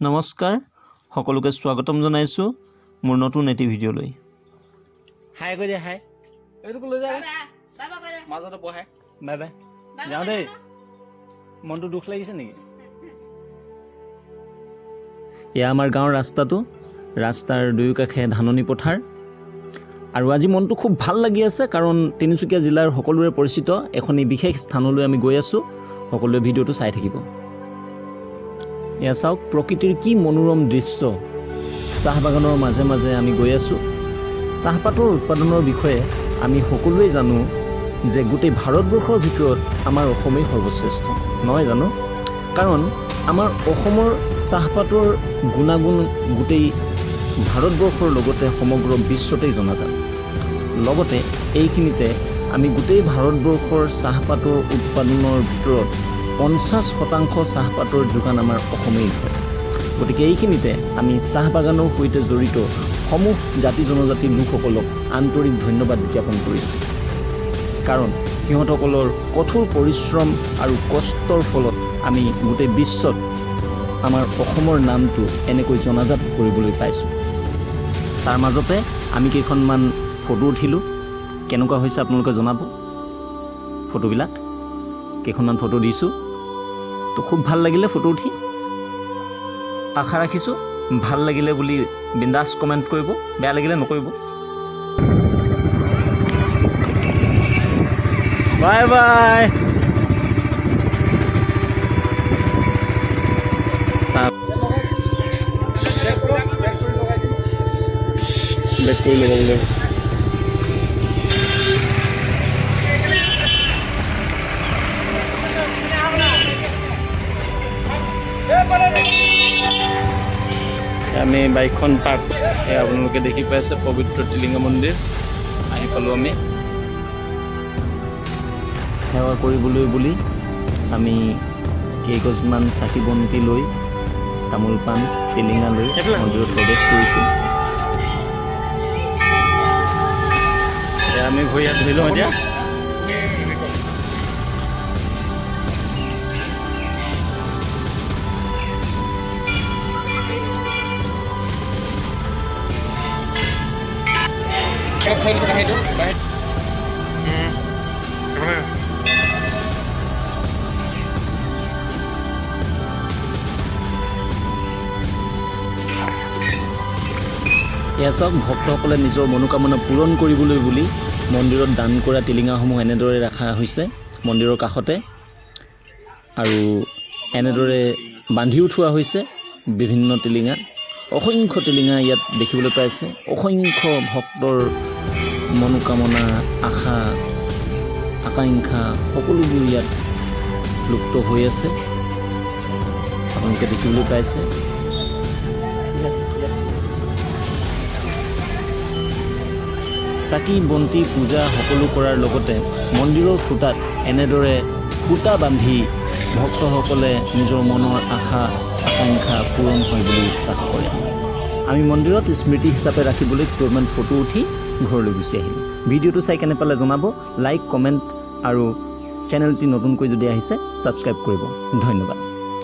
নমস্কাৰ সকলোকে স্বাগতম জনাইছোঁ মোৰ নতুন এটি ভিডিঅ'লৈ। হাই কৈ দিয়া হাই। এইটো লৈ যায় মাজতে বহাই বাই বাই। যাওঁ দেই। মনটো দুখ লাগিছে নেকি? এয়া আমাৰ গাঁৱৰ ৰাস্তাটো। ৰাস্তাৰ দুয়োকাষে ধাননি পথাৰ। আৰু আজি মনটো খুব ভালো লাগি আছে কাৰণ তিনিচুকীয়া জিলাৰ সকলোৰে পৰিচিত এখনি বিশেষ স্থানলৈ আমি গৈ আছোঁ। সকলোৱে ভিডিঅ'টো চাই থাকিব। এয়া চাওক প্ৰকৃতিৰ কি মনোৰম দৃশ্য। চাহ বাগানৰ মাজে মাজে আমি গৈ আছোঁ। চাহপাতৰ উৎপাদনৰ বিষয়ে আমি সকলোৱে জানো যে গোটেই ভাৰতবৰ্ষৰ ভিতৰত আমাৰ অসমেই সৰ্বশ্ৰেষ্ঠ নহয় জানো? কাৰণ আমাৰ অসমৰ চাহপাতৰ গুণাগুণ গোটেই ভাৰতবৰ্ষৰ লগতে সমগ্ৰ বিশ্বতেই জনাজাত। লগতে এইখিনিতে আমি গোটেই ভাৰতবৰ্ষৰ চাহপাতৰ উৎপাদনৰ ভিতৰত পঞ্চাছ শতাংশ চাহপাতৰ যোগান আমাৰ অসমেই হয়। গতিকে এইখিনিতে আমি চাহ বাগানৰ সৈতে জড়িত সমূহ জাতি জনজাতিৰ লোকসকলক আন্তৰিক ধন্যবাদ জ্ঞাপন কৰিছোঁ। কাৰণ সিহঁতসকলৰ কঠোৰ পৰিশ্ৰম আৰু কষ্টৰ ফলত আমি গোটেই বিশ্বত আমাৰ অসমৰ নামটো এনেকৈ জনাজাত কৰিবলৈ পাইছোঁ। তাৰ মাজতে আমি কেইখনমান ফটো উঠিলোঁ। কেনেকুৱা হৈছে আপোনালোকে জনাব? ফটোবিলাক? কেইখনমান ফটো দিছোঁ? তো খুব ভালো লাগিলে ফটো উঠি। আশা ৰাখিছোঁ, ভালো লাগিলে বুলি বিন্দাছ কমেণ্ট কৰিব, বেয়া লাগিলে নকৰিব। Bye bye. বেক কৰি ল'ব বোলে আমি বাইকখন পাৰ্ক এয়া আপোনালোকে দেখি পাইছে, পবিত্ৰ টিলিঙা মন্দিৰ। আহি পালোঁ আমি। সেৱা কৰিবলৈ বুলি আমি কেইগছমান চাকি বন্তি লৈ, তামোল পাণ, টিলিঙা লৈ মন্দিৰত প্ৰৱেশ কৰিছোঁ। আমি ভৰি হাত লওঁ এতিয়া। এয়া চাওক ভক্তসকলে নিজৰ মনোকামনা পূৰণ কৰিবলৈ বুলি মন্দিৰত দান কৰা টিলিঙাসমূহ এনেদৰে ৰখা হৈছে মন্দিৰৰ কাষতে। আৰু এনেদৰে বান্ধিও থোৱা হৈছে বিভিন্ন টিলিঙা অসংখ্য টিলিঙা ইয়াত দেখিবলৈ পাইছে। অসংখ্য ভক্তৰ মনোকামনা, আশা, আকাংক্ষা সকলোবোৰ ইয়াত লুপ্ত হৈ আছে। আপোনালোকে দেখিবলৈ পাইছে। চাকি, বন্তি, পূজা সকলো কৰাৰ লগতে মন্দিৰৰ খুঁটাত এনেদৰে সূতা বান্ধি ভক্তসকলে নিজৰ মনৰ আশা আকাংক্ষা পূৰণ হয় বুলি বিশ্বাস কৰে আমি মন্দিৰত স্মৃতি হিচাপে ৰাখিবলৈ কেইটামান ফটো উঠি ঘৰলৈ গুচি আহিলোঁ ভিডিঅ'টো চাই কেনে পালে জনাব, লাইক, কমেণ্ট আৰু চেনেলটি নতুনকৈ যদি আহিছে, ছাবস্ক্ৰাইব কৰিব। ধন্যবাদ।